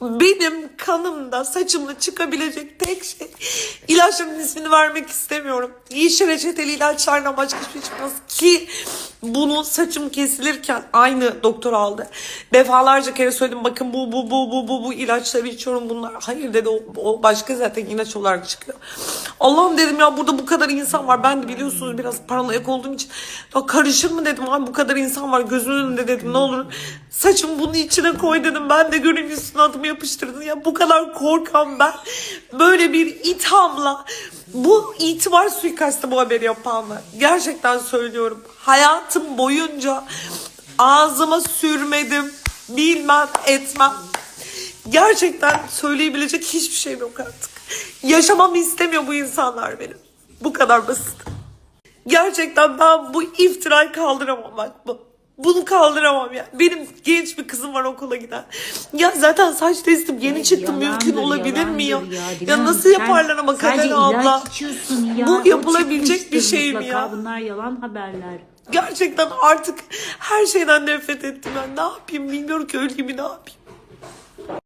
benim kanımda saçımda çıkabilecek tek şey ilaçların ismini vermek istemiyorum. Yeşil reçeteli ilaçlardan başka hiçbir şey çıkmaz ki bunu saçım kesilirken aynı doktor aldı. Defalarca kere söyledim bakın bu bu bu bu bu bu ilaçları içiyorum bunlar. Hayır dedi o, o başka zaten ilaç olarak çıkıyor. Allah'ım dedim ya burada bu kadar insan var. Ben de biliyorsunuz biraz paranoyak olduğum için ya karışır mı dedim abi bu kadar insan var gözünün önünde dedim ne olur saçımı bunun içine koy dedim. Ben de göreyim üstüne adımı yapıştırdın. Ya bu kadar korkan ben böyle bir ithamla bu itibar suikastı bu haberi yapanlar. Gerçekten söylüyorum. Hayatım boyunca ağzıma sürmedim. Bilmem etmem. Gerçekten söyleyebilecek hiçbir şeyim yok artık. Yaşamamı istemiyor bu insanlar benim. Bu kadar basit. Gerçekten ben bu iftirayı kaldıramam bak bu. Bunu kaldıramam ya. Benim genç bir kızım var okula giden. Ya zaten saç testim yeni çıktı mümkün olabilir mi ya? Ya, Hanım. nasıl yaparlar ama Kader abla? ya. Bu yapılabilecek bir şey mi ya? Bunlar yalan haberler. Gerçekten artık her şeyden nefret ettim ben. Ne yapayım bilmiyorum ki öleyim mi ne yapayım.